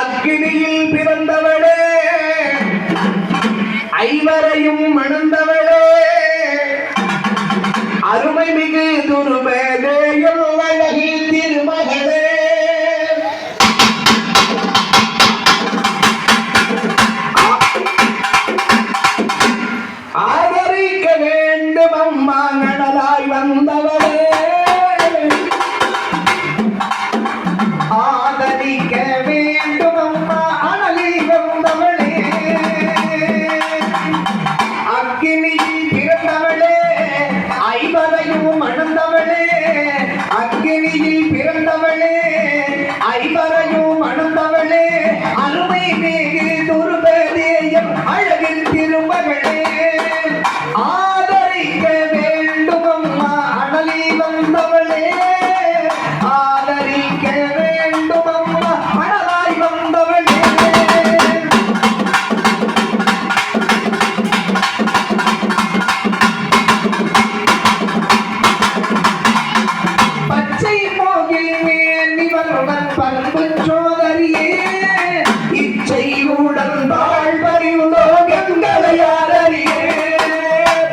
அக்னியில் பிறந்தவளே ஐவரையும் மணந்தவளே அருமை மிகு துருபேதையும் அழகி திருமகளே. ஆதரிக்க வேண்டும் அம்மா நடலாய் வந்தவளே. ஐவரையும் மணந்தவளே அக்கினியில் பிறந்தவளே ஐவரையும் மணந்தவளே அருமை மிகு துருபதேயம் அழகில் திருமகளே. ஆதரிக்க வேண்டும் அம்மா அனலி வந்தவளே. பண்பு சோதரியே. இச்சை உடன் வாழ்வறிவுதோ எங்களை யாரறியே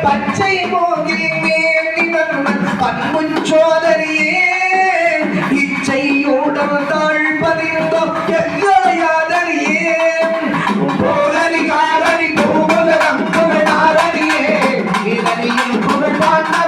பச்சை மோகில் மேனி வருவன் பண்பு சோதரியே. இச்சையுடன் தாழ்வறிவுதோ எங்களை யாரறியே போரறி காரணி பூமுதகம் புகழாரணியே இதனியும் புகழ் பாண்டவர்கள்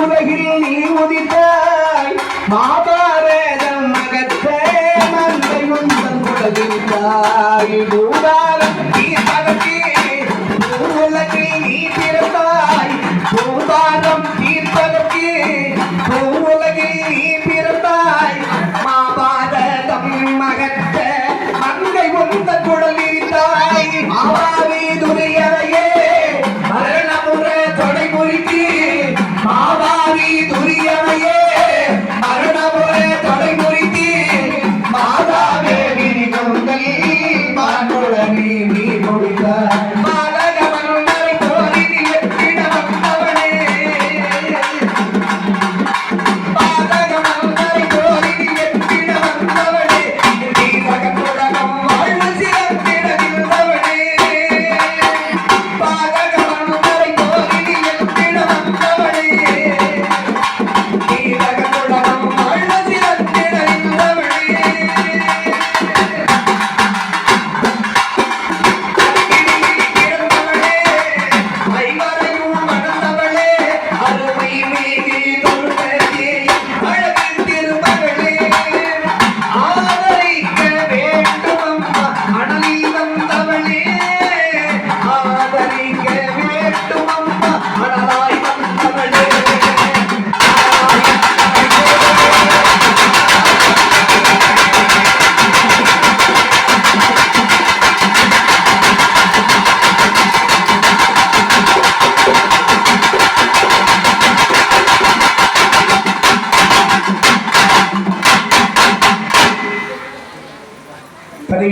உலகில் நீ உதித்தாய். மாபாரதம் மகத்தே மந்தை முந்தன் குலகிருந்தாய் பூபாரம் Lord, I need.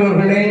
பெரியோர்களே